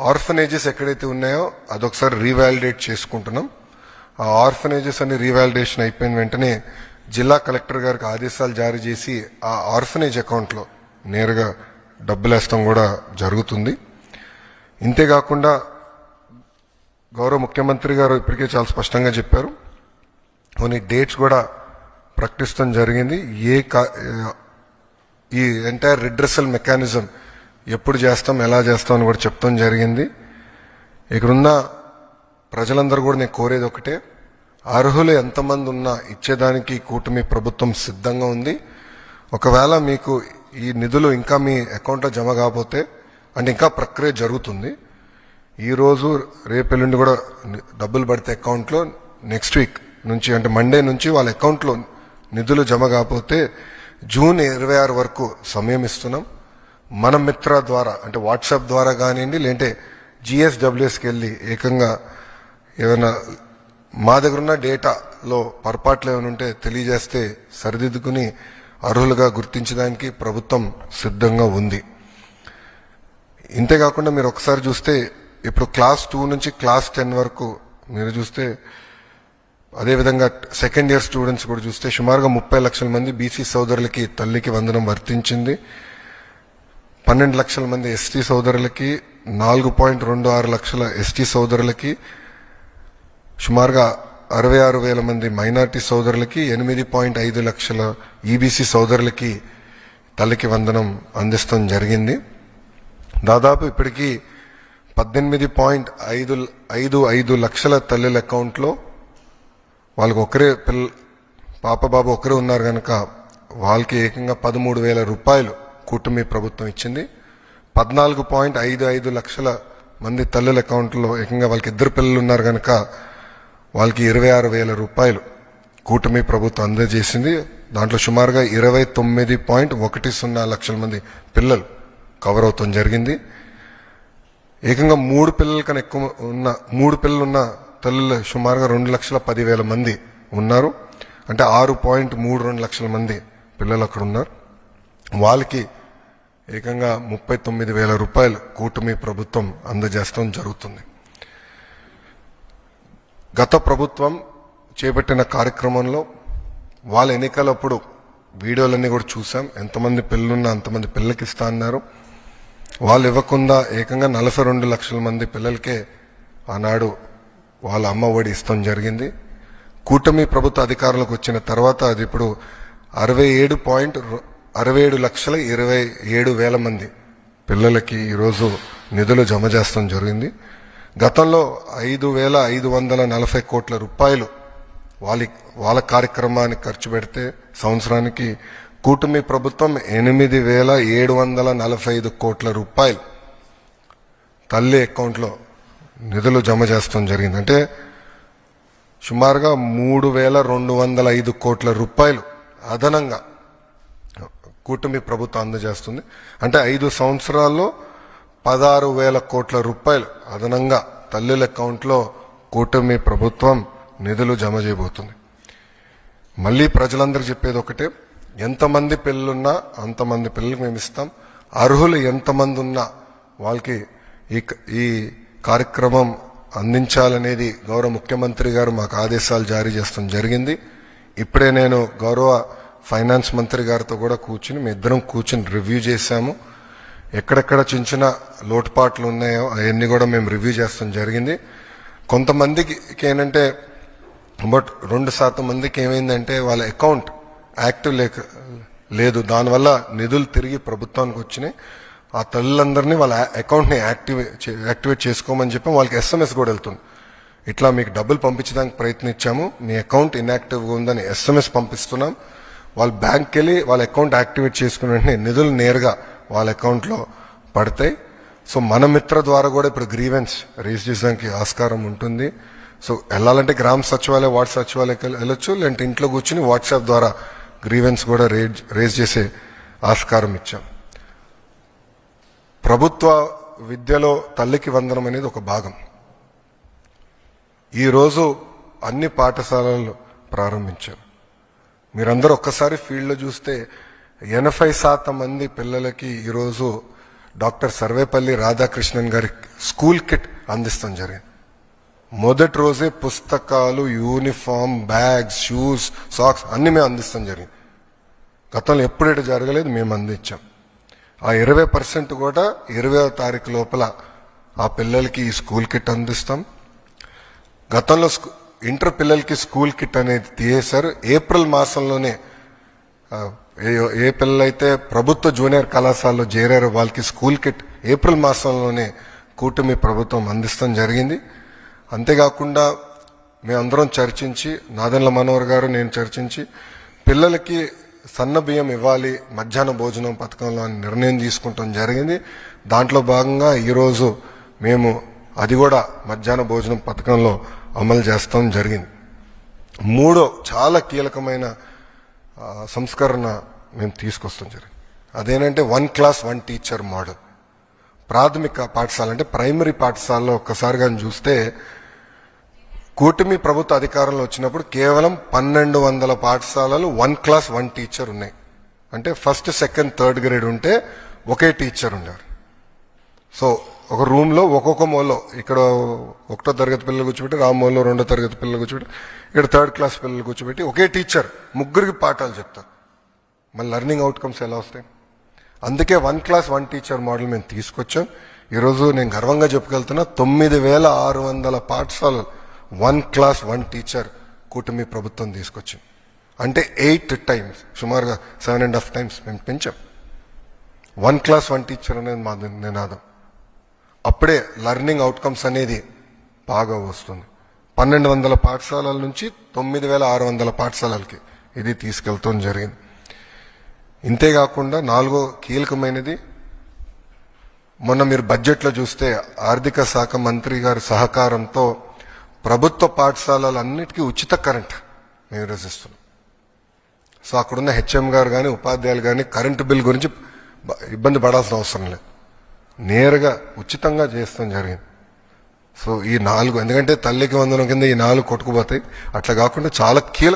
Orphanages ఎక్కడైతే ఉన్నాయో అదొకసారి రీవాలిడేట్ చేసుకుంటున్నాం. ఆ ఆర్ఫనేజెస్ అన్ని రీవాలిడేషన్ అయిపోయిన వెంటనే జిల్లా కలెక్టర్ గారికి ఆదేశాలు జారీ చేసి ఆ ఆర్ఫనేజ్ అకౌంట్లో నేరుగా డబ్బులు వేస్తాం కూడా జరుగుతుంది. ఇంతేకాకుండా గౌరవ ముఖ్యమంత్రి గారు ఇప్పటికే చాలా స్పష్టంగా చెప్పారు. కొన్ని డేట్స్ కూడా ప్రకటిస్తాం జరిగింది. ఏ ఈ ఎంటైర్ రిడ్రెసల్ మెకానిజం ఎప్పుడు చేస్తాం ఎలా చేస్తాం అని కూడా చెప్తాం జరిగింది. ఇక్కడున్న ప్రజలందరూ కూడా నేను కోరేది ఒకటే అర్హులు ఎంతమంది ఉన్నా ఇచ్చేదానికి కూటమి ప్రభుత్వం సిద్ధంగా ఉంది. ఒకవేళ మీకు ఈ నిధులు ఇంకా మీ అకౌంట్లో జమ కాకపోతే అంటే ఇంకా ప్రక్రియ జరుగుతుంది. ఈరోజు రేపెల్లుండి కూడా డబ్బులు పడితే అకౌంట్లో నెక్స్ట్ వీక్ నుంచి అంటే మండే నుంచి వాళ్ళ అకౌంట్లో నిధులు జమ కాకపోతే జూన్ ఇరవై ఆరు వరకు సమయం ఇస్తున్నాం. మన మిత్ర ద్వారా అంటే వాట్సాప్ ద్వారా కానివ్వండి లేదంటే జిఎస్డబ్ల్యూఎస్కి వెళ్ళి ఏకంగా ఏమైనా మా దగ్గర ఉన్న డేటాలో పొరపాట్లు ఏమైనా ఉంటే తెలియజేస్తే సరిదిద్దుకుని అర్హులుగా గుర్తించడానికి ప్రభుత్వం సిద్ధంగా ఉంది. ఇంతేకాకుండా మీరు ఒకసారి చూస్తే ఇప్పుడు క్లాస్ టూ నుంచి క్లాస్ టెన్ వరకు మీరు చూస్తే అదేవిధంగా సెకండ్ ఇయర్ స్టూడెంట్స్ కూడా చూస్తే సుమారుగా ముప్పై లక్షల మంది బీసీ సోదరులకి తల్లికి వందనం వర్తించింది. పన్నెండు లక్షల మంది ఎస్టీ సోదరులకి నాలుగు పాయింట్ రెండు ఆరు లక్షల ఎస్టీ సోదరులకి సుమారుగా అరవై ఆరు వేల మంది మైనార్టీ సోదరులకి ఎనిమిది పాయింట్ ఐదు లక్షల ఈబీసీ సోదరులకి తల్లికి వందనం అందిస్తాం జరిగింది. దాదాపు ఇప్పటికీ పద్దెనిమిది పాయింట్ ఐదు ఐదు ఐదు లక్షల తల్లుల అకౌంట్లో వాళ్ళకి ఒకరే పిల్ల పాప బాబు ఒకరే ఉన్నారు కనుక వాళ్ళకి ఏకంగా పదమూడు వేల రూపాయలు కూటమి ప్రభుత్వం ఇచ్చింది. పద్నాలుగు పాయింట్ ఐదు ఐదు లక్షల మంది తల్లుల అకౌంట్లో ఏకంగా వాళ్ళకి ఇద్దరు పిల్లలు ఉన్నారు కనుక వాళ్ళకి ఇరవై ఆరు వేల రూపాయలు కూటమి ప్రభుత్వం అందజేసింది. దాంట్లో సుమారుగా ఇరవై తొమ్మిది పాయింట్ ఒకటి సున్నా లక్షల మంది పిల్లలు కవర్ అవుతాం జరిగింది. ఏకంగా మూడు పిల్లల కన్నా ఎక్కువ ఉన్న మూడు పిల్లలు ఉన్న తల్లులు సుమారుగా రెండు లక్షల పదివేల మంది ఉన్నారు. అంటే ఆరు పాయింట్ మూడు రెండు లక్షల మంది పిల్లలు అక్కడ ఉన్నారు. వాళ్ళకి ఏకంగా ముప్పై తొమ్మిది వేల రూపాయలు కూటమి ప్రభుత్వం అందజేస్తాం జరుగుతుంది. గత ప్రభుత్వం చేపట్టిన కార్యక్రమంలో వాళ్ళ ఎన్నికలప్పుడు వీడియోలన్నీ కూడా చూసాం. ఎంతమంది పిల్లలున్నా అంతమంది పిల్లలకి ఇస్తా అన్నారు. వాళ్ళు ఇవ్వకుండా ఏకంగా నలభై రెండు లక్షల మంది పిల్లలకే ఆనాడు వాళ్ళ అమ్మ ఒడి ఇస్తాం జరిగింది. కూటమి ప్రభుత్వ అధికారంలోకి వచ్చిన తర్వాత అది ఇప్పుడు అరవై ఏడు పాయింట్ అరవై ఏడు లక్షల ఇరవై ఏడు వేల మంది పిల్లలకి ఈరోజు నిధులు జమ చేస్తాం జరిగింది. గతంలో ఐదు వేల ఐదు వందల నలభై కోట్ల రూపాయలు వాళ్ళ వాళ్ళ కార్యక్రమానికి ఖర్చు పెడితే సంవత్సరానికి కూటమి ప్రభుత్వం ఎనిమిది వేల ఏడు వందల నలభై ఐదు కోట్ల రూపాయలు తల్లి అకౌంట్లో నిధులు జమ చేస్తాం జరిగింది. అంటే సుమారుగా మూడు వేల రెండు వందల ఐదు కోట్ల రూపాయలు అదనంగా కూటమి ప్రభుత్వం అందజేస్తుంది. అంటే ఐదు సంవత్సరాల్లో పదహారు వేల కోట్ల రూపాయలు అదనంగా తల్లుల అకౌంట్లో కూటమి ప్రభుత్వం నిధులు జమ చేయబోతుంది. మళ్ళీ ప్రజలందరూ చెప్పేది ఒకటే ఎంతమంది పిల్లలున్నా అంతమంది పిల్లలకు మేము ఇస్తాం. అర్హులు ఎంతమంది ఉన్నా వాళ్ళకి ఈ ఈ కార్యక్రమం అందించాలనేది గౌరవ ముఖ్యమంత్రి గారు మాకు ఆదేశాలు జారీ చేస్తాం జరిగింది. ఇప్పుడే నేను గౌరవ ఫైనాన్స్ మంత్రి గారితో కూడా కూర్చుని మేము ఇద్దరం కూర్చుని రివ్యూ చేశాము. ఎక్కడెక్కడ చిన్న చిన్న లోటుపాట్లు ఉన్నాయో అవన్నీ కూడా మేము రివ్యూ చేస్తాం జరిగింది. కొంతమందికి ఏంటంటే బట్ రెండు శాతం మందికి ఏమైందంటే వాళ్ళ అకౌంట్ యాక్టివ్ లేక లేదు. దానివల్ల నిధులు తిరిగి ప్రభుత్వానికి వచ్చినాయి. ఆ తల్లులందరినీ వాళ్ళ అకౌంట్ని యాక్టివేట్ యాక్టివేట్ చేసుకోమని చెప్పి వాళ్ళకి ఎస్ఎంఎస్ కూడా వెళ్తుంది. ఇట్లా మీకు డబ్బులు పంపించడానికి ప్రయత్నించాము. మీ అకౌంట్ ఇన్యాక్టివ్గా ఉందని ఎస్ఎంఎస్ పంపిస్తున్నాం. వాళ్ళ బ్యాంక్కి వెళ్ళి వాళ్ళ అకౌంట్ యాక్టివేట్ చేసుకున్న వెంటనే నిధులు నేరుగా వాళ్ళ అకౌంట్లో పడతాయి. సో మన మిత్ర ద్వారా కూడా ఇప్పుడు గ్రీవెన్స్ రేజ్ చేయడానికి ఆస్కారం ఉంటుంది. సో వెళ్ళాలంటే గ్రామ సచివాలయ వార్డ్ సచివాలయకి వెళ్ళొచ్చు లేదంటే ఇంట్లో కూర్చుని వాట్సాప్ ద్వారా గ్రీవెన్స్ కూడా రేజ్ రేజ్ చేసే ఆస్కారం ఇచ్చాం. ప్రభుత్వ విద్యలో తల్లికి వందనం అనేది ఒక భాగం. ఈరోజు అన్ని పాఠశాలలు ప్రారంభించారు. మీరందరూ ఒక్కసారి ఫీల్డ్లో చూస్తే ఎనభై శాతం మంది పిల్లలకి ఈరోజు డాక్టర్ సర్వేపల్లి రాధాకృష్ణన్ గారి స్కూల్ కిట్ అందిస్తాం జరిగింది. మొదటి రోజే పుస్తకాలు యూనిఫామ్ బ్యాగ్స్ షూస్ సాక్స్ అన్ని మేము అందిస్తాం జరిగింది. గతంలో ఎప్పుడైతే జరగలేదు మేము అందించాం. ఆ ఇరవై పర్సెంట్ కూడా ఇరవై తారీఖు లోపల ఆ పిల్లలకి ఈ స్కూల్ కిట్ అందిస్తాం. గతంలో స్కూ- ఇంటర్ పిల్లలకి స్కూల్ కిట్ అనేది తీసేశారు ఏప్రిల్ మాసంలోనే ఏ ఏ పిల్లలైతే ప్రభుత్వ జూనియర్ కళాశాలలో చేరారో వాళ్ళకి స్కూల్ కిట్ ఏప్రిల్ మాసంలోనే కూటమి ప్రభుత్వం అందిస్తాం జరిగింది. అంతేకాకుండా మేమందరం చర్చించి నాదెండ్ల మనోహర్ గారు నేను చర్చించి పిల్లలకి సన్న బియ్యం ఇవ్వాలి మధ్యాహ్న భోజనం పథకంలో అని నిర్ణయం తీసుకుంటాం జరిగింది. దాంట్లో భాగంగా ఈరోజు మేము అది కూడా మధ్యాహ్న భోజనం పథకంలో అమలు చేస్తాం జరిగింది. మూడో చాలా కీలకమైన సంస్కరణ మేము తీసుకొస్తాం జరిగింది. అదేనంటే one class one teacher model. ప్రాథమిక పాఠశాల అంటే ప్రైమరీ పాఠశాలలో ఒక్కసారి కానీ చూస్తే కూటమి ప్రభుత్వ అధికారంలో వచ్చినప్పుడు కేవలం పన్నెండు వందల పాఠశాలలు వన్ క్లాస్ వన్ టీచర్ ఉన్నాయి. అంటే ఫస్ట్ సెకండ్ థర్డ్ గ్రేడ్ ఉంటే ఒకే టీచర్ ఉన్నారు సో ఒక రూమ్లో ఒక్కొక్క మూలలో ఇక్కడ ఒకటో తరగతి పిల్లలు కూర్చోబెట్టి రామ్మోల్లో రెండో తరగతి పిల్లలు కూర్చోబెట్టి ఇక్కడ థర్డ్ క్లాస్ పిల్లలు కూర్చోబెట్టి ఒకే టీచర్ ముగ్గురికి పాఠాలు చెప్తారు. మళ్ళీ లెర్నింగ్ అవుట్కమ్స్ ఎలా వస్తాయి? అందుకే one class one teacher model మేము తీసుకొచ్చాం. ఈరోజు నేను గర్వంగా చెప్పగలుగుతున్నా తొమ్మిది వేల ఆరు వందల పాఠశాలలు వన్ క్లాస్ వన్ టీచర్ కూటమి ప్రభుత్వం తీసుకొచ్చింది. అంటే ఎయిట్ టైమ్స్ సుమారుగా సెవెన్ అండ్ హాఫ్ టైమ్స్ మేము పెంచాం. వన్ క్లాస్ వన్ టీచర్ అనేది మా నినాదం. అప్పుడే లర్నింగ్ అవుట్కమ్స్ అనేది బాగా వస్తుంది. పన్నెండు వందల పాఠశాలల నుంచి తొమ్మిది వేల ఆరు వందల పాఠశాలలకి ఇది తీసుకెళ్తాం జరిగింది. ఇంతేకాకుండా నాలుగో కీలకమైనది మొన్న మీరు బడ్జెట్లో చూస్తే ఆర్థిక శాఖ మంత్రి గారి సహకారంతో ప్రభుత్వ పాఠశాలలన్నిటికీ ఉచిత కరెంట్ మేము ఈరోజు సో అక్కడున్న హెచ్ఎం గారు కానీ ఉపాధ్యాయులు కానీ కరెంటు బిల్ గురించి ఇబ్బంది పడాల్సిన అవసరం లేదు. నేరుగా ఉచితంగా చేస్తాం జరిగింది. సో ఈ నాలుగు ఎందుకంటే తల్లికి వందనం కింద ఈ నాలుగు కొట్టుకుపోతాయి. అట్లా కాకుండా చాలా కీలక